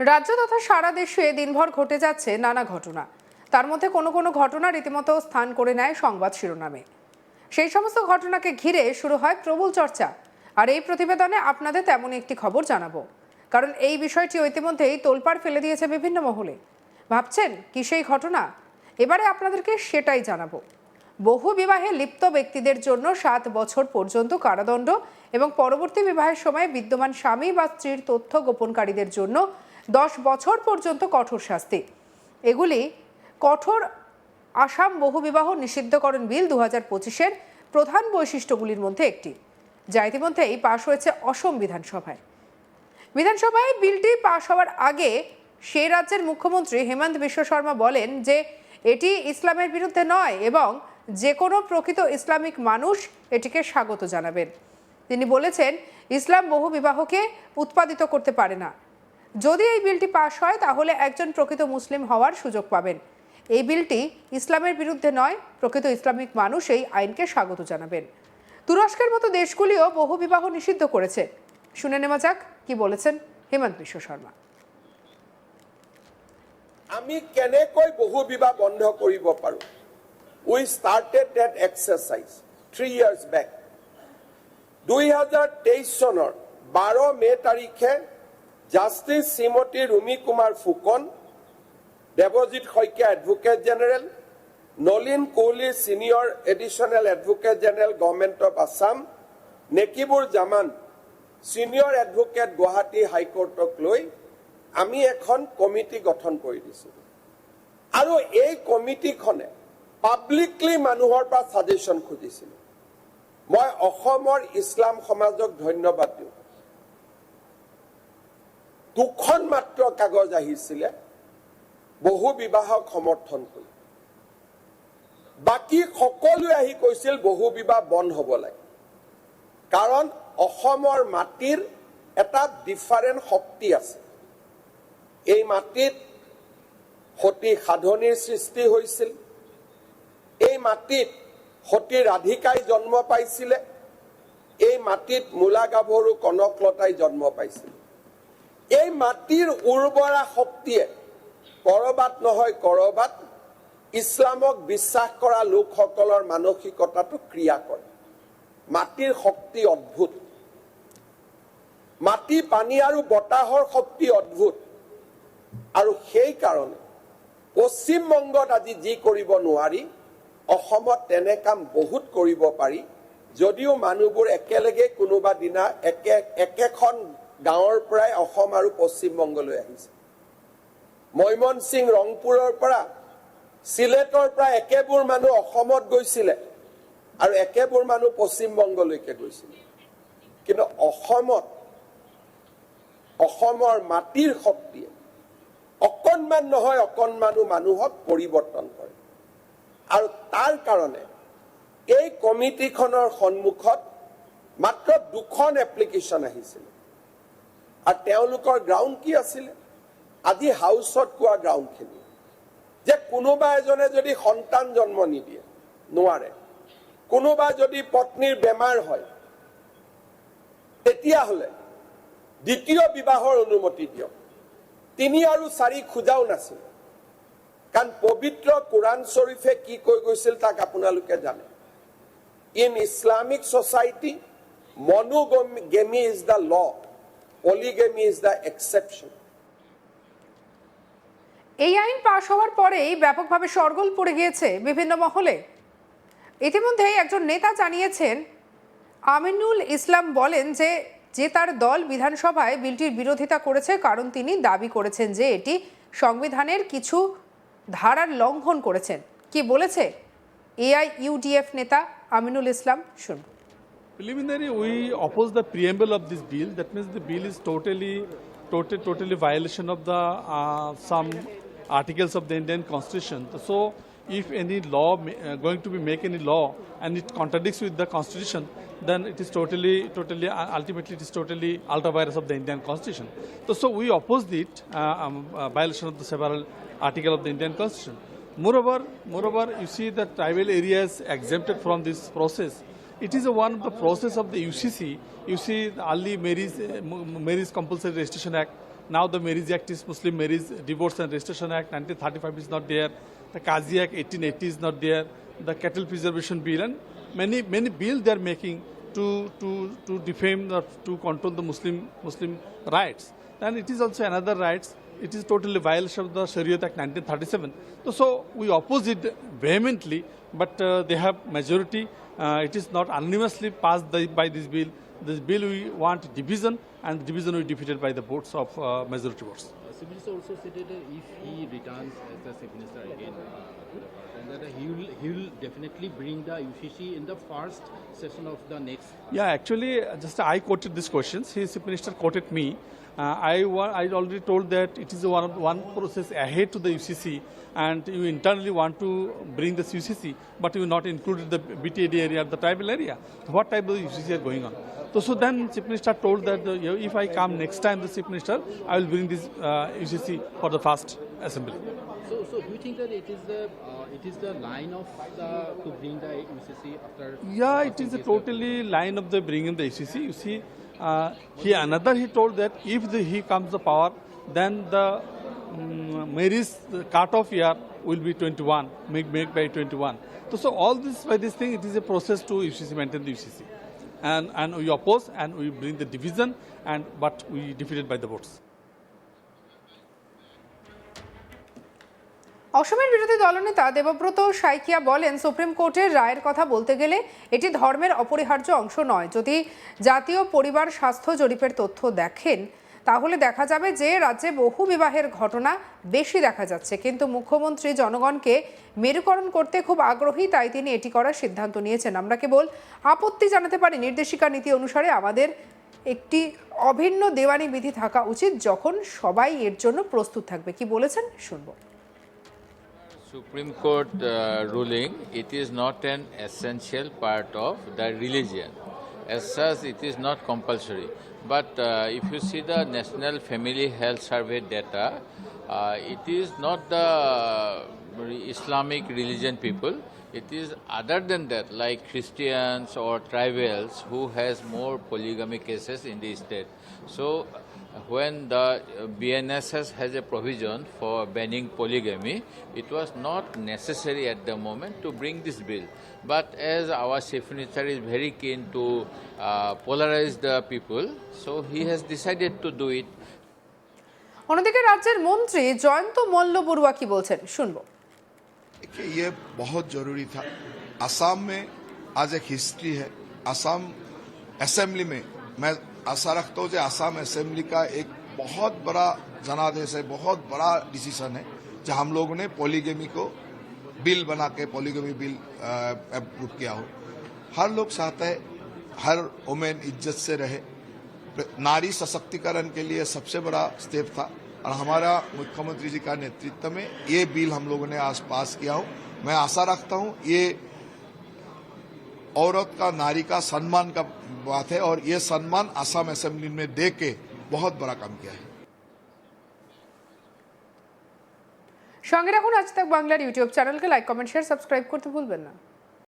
রাজ্য তথা সারা দেশে দিনভর ঘটে যাচ্ছে নানা ঘটনা। তার মধ্যে কোনো কোনো ঘটনা রীতিমতো স্থান করে নেয় সংবাদ শিরোনামে। সেই সমস্ত ঘটনাকে ঘিরে শুরু হয় প্রবল চর্চা। আর এই প্রতিবেদনে আপনাদের তেমন একটি খবর জানাব। কারণ এই বিষয়টি ইতিমধ্যেই তোলপাড় ফেলে দিয়েছে বিভিন্ন মহলে। ভাবছেন, কি সেই ঘটনা? এবারে আপনাদেরকে সেটাই জানাব। বহু বিবাহে লিপ্ত ব্যক্তিদের জন্য সাত বছর পর্যন্ত কারাদণ্ড এবং পরবর্তী বিবাহের সময় বিদ্যমান স্বামী বা স্ত্রীর তথ্য গোপনকারীদের জন্য দশ বছর পর্যন্ত কঠোর শাস্তি। এগুলি কঠোর আসাম বহুবিবাহ নিষিদ্ধকরণ বিল দু হাজার পঁচিশের প্রধান বৈশিষ্ট্যগুলির মধ্যে একটি, যা ইতিমধ্যেই পাশ হয়েছে অসম বিধানসভায়। বিধানসভায় বিলটি পাশ হওয়ার আগে সেই রাজ্যের মুখ্যমন্ত্রী হেমন্ত বিশ্ব শর্মা বলেন যে, এটি ইসলামের বিরুদ্ধে নয় এবং যে কোনো প্রকৃত ইসলামিক মানুষ এটিকে স্বাগত জানাবেন। তিনি বলেছেন, ইসলাম বহু বিবাহকে উৎপাদিত করতে পারে না। যদি এই বিলটি পাশ হয়, তাহলে একজন প্রকৃত মুসলিম হওয়ার সুযোগ পাবেন। এই বিলটি ইসলামের বিরুদ্ধে নয়, প্রকৃত ইসলামিক মানুষ এই আইনকে স্বাগত জানাবেন। তুরস্কের মতো দেশগুলিও বহু বিবাহ নিষিদ্ধ করেছে। শুনে নেওয়া যাক কি বলেছেন হেমন্ত বিশ্ব শর্মা। আমি কেনেকৈ বহু বিবাহ বন্ধ কৰিব পাৰোঁ? We started the exercise three years back দুই হাজাৰ তেইছ চনৰ বাৰ মে' তাৰিখে justice Shrimati Rumi Kumar Phukan Debajit Saikia advocate general Nalin Kohli senior additional advocate general government of Assam Nekibur Zaman senior advocate Guwahati হাইকোৰ্টক লৈ আমি এখন committee গঠন কৰি দিছোঁ আৰু এই কমিটিখনে পাব্লিকলি মানুহৰ পৰা ছাজেশ্যন খুজিছিল। মই অসমৰ ইছলাম সমাজক ধন্যবাদ দিওঁ। দুখন মাত্ৰ কাগজ আহিছিলে বহু বিবাহক সমৰ্থন কৰি। বাকী সকলোৱে আহি কৈছিল বহু বিবাহ বন্ধ হ'ব লাগে। কাৰণ অসমৰ মাটিৰ এটা ডিফাৰেণ্ট শক্তি আছে। এই মাটিত সতী সাধনীৰ সৃষ্টি হৈছিল। এই মাটিত সতী ৰাধিকাই জন্ম পাইছিলে। এই মাটিত মূলা গাভৰু কনকলতাই জন্ম পাইছিল। এই মাটিৰ উৰ্বৰা শক্তিয়ে কৰবাত নহয় কৰবাত ইছলামক বিশ্বাস কৰা লোকসকলৰ মানসিকতাটো ক্ৰিয়া কৰে। মাটিৰ শক্তি অদ্ভুত। মাটি পানী আৰু বতাহৰ শক্তি অদ্ভুত। আৰু সেইকাৰণে পশ্চিমবংগত আজি যি কৰিব নোৱাৰি অসমত তেনে কাম বহুত কৰিব পাৰি। যদিও মানুহবোৰ একেলগে কোনোবা দিনা একে একেখন গাঁৱৰ পৰাই অসম আৰু পশ্চিমবংগলৈ আহিছে। মৈমনসিং ৰংপুৰৰ পৰা চিলেটৰ পৰা একেবোৰ মানুহ অসমত গৈছিলে আৰু একেবোৰ মানুহ পশ্চিমবংগলৈকে গৈছিলে। কিন্তু অসমত অসমৰ মাটিৰ শক্তিয়ে অকণমান নহয় অকণমানো মানুহক পৰিৱৰ্তন কৰে। আৰু তাৰ কাৰণে এই কমিটিখনৰ সন্মুখত মাত্ৰ দুখন এপ্লিকেশ্যন আহিছিলে। আৰু তেওঁলোকৰ গ্ৰাউণ্ড কি আছিলে? আজি হাউচত কোৱা গ্ৰাউণ্ডখিনি যে কোনোবা এজনে যদি সন্তান জন্ম নিদিয়ে নোৱাৰে। কোনোবা যদি পত্নীৰ বেমাৰ হয় তেতিয়াহ'লে দ্বিতীয় বিবাহৰ অনুমতি দিয়ক। তিনি আৰু চাৰি খোজাও নাছিল। কাৰণ পবিত্ৰ কোৰাণ শ্বৰীফে কি কৈ গৈছিল তাক আপোনালোকে জানে। In Islamic society monogamy is the law polygamy is the exception এই আইন পাশ হওয়ার পরেই ব্যাপকভাবে সরগোল পড়ে গিয়েছে বিভিন্ন মহলে। ইতিমধ্যেই একজন নেতা জানিয়েছেন, আমিনুল ইসলাম বলেন যে যে তার দল বিধানসভায় বিলটির বিরোধিতা করেছে, কারণ তিনি দাবি করেছেন যে এটি সংবিধানের কিছু ধারার লঙ্ঘন করেছেন। কি বলেছে? এআই ইউডিএফ নেতা আমিনুল ইসলাম শুনুন Preliminary, we oppose the preamble of this bill. That means the bill is totally, totally, totally violation of the uh, some articles of the Indian Constitution. So, if any law ma- uh, going to be make any law and it contradicts with the Constitution, then it is totally, totally, uh, ultimately, it is totally ultra virus of the Indian Constitution. So, so we oppose it uh, um, uh, violation of the several article of the Indian Constitution. Moreover, moreover, you see that tribal areas exempted from this process. It is a one of the process of the UCC. You see, the early Mary's, uh, M- Mary's Compulsory Registration Act, Now the Marriage Act is Muslim Marriage Divorce and Registration Act 1935 is not there. The Qazi Act 1880 is not there. The Cattle Preservation Bill and many many bills they are making to to to defame or to control the Muslim Muslim rights. And it is also another rights. It is totally violation of the Sharia Act 1937. So, so we oppose it vehemently, but uh, they have majority. Uh, it is not unanimously passed the, by this bill. This bill we want division, and division we defeated by the votes of uh, majority votes. Chief Minister also stated that if he returns as the Chief Minister again uh, to the power, then that he will, he will definitely bring the UCC in the first session of the next. Yeah, actually, uh, just I quoted these questions. His Chief Minister quoted me. Uh, I, I already told that it is one, of, one process ahead to the UCC, and you internally want to bring this UCC, but you not included the BTAD area, the tribal area. What type of UCC are going on? So, so then Chief Minister told that uh, if I come next time, the Chief Minister, I will bring this uh, UCC for the first assembly. So, so do you think that it is the uh, it is the line of the to bring the UCC after? Yeah, it is a totally line of the bringing the UCC. You see, he another he told that if the, he comes to power, then the um, marriage cut-off year will be 21, make make by 21. So, so all this by this thing, it is a process to UCC maintain the UCC, and and we oppose and we bring the division, and but we defeated by the votes. অসমের বিরোধী দলনেতা দেবব্রত সাইকিয়া বলেন, supreme কোর্টের রায়ের কথা বলতে গেলে এটি ধর্মের অপরিহার্য অংশ নয়। যদি জাতীয় পরিবার স্বাস্থ্য জরিপের তথ্য দেখেন, তাহলে দেখা যাবে যে রাজ্যে বহু বিবাহের ঘটনা বেশি দেখা যাচ্ছে। কিন্তু মুখ্যমন্ত্রী জনগণকে মেরুকরণ করতে খুব আগ্রহী, তাই তিনি এটি করার সিদ্ধান্ত নিয়েছেন। আমরা কেবল আপত্তি জানাতে পারি, নির্দেশিকা নীতি অনুসারে আমাদের একটি অভিন্ন দেওয়ানি বিধি থাকা উচিত, যখন সবাই এর জন্য প্রস্তুত থাকবে। কি বলেছেন, শুনব। Supreme Court uh, ruling, it is not an essential part of the religion. As such, it is not compulsory. But uh, if you see the National Family Health Survey data, uh, it is not the Islamic religion people. It is other than that, like Christians or tribals who has more polygamy cases in the state. So when the uh, BNSS has a provision for banning polygamy, it was not necessary at the moment to bring this bill. But as our chief minister is very keen to uh, polarize the people, so he has decided to do it অন্যদিকে রাজ্যের মন্ত্রী জয়ন্ত মল্ল বড়ুয়া কি বলছেন শুনবো देखिए ये बहुत जरूरी था असम में आज एक हिस्ट्री है असम असेंबली में मैं आशा रखता हूँ कि आसाम असेंबली का एक बहुत बड़ा जनादेश है, बहुत बड़ा डिसीज़न है जो हम लोगों ने पॉलीगेमी को बिल बना के पॉलीगेमी बिल अप्रूव किया हो। हर लोग चाहते हैं हर वुमेन इज़्ज़त से रहे। नारी सशक्तिकरण के लिए सबसे बड़ा स्टेप था, और हमारा मुख्यमंत्री जी का नेतृत्व में ये बिल हम लोगों ने आज पास किया हो। मैं आशा रखता हूँ ये औरत का नारी का सम्मान का बात है और ये सम्मान असम असेंबली में दे के बहुत बड़ा काम किया है সঙ্গে রাখুন আজ তাক বাংলার ইউটিউব চ্যানেলকে লাইক কমেন্ট শেয়ার সাবস্ক্রাইব করতে ভুলবেন না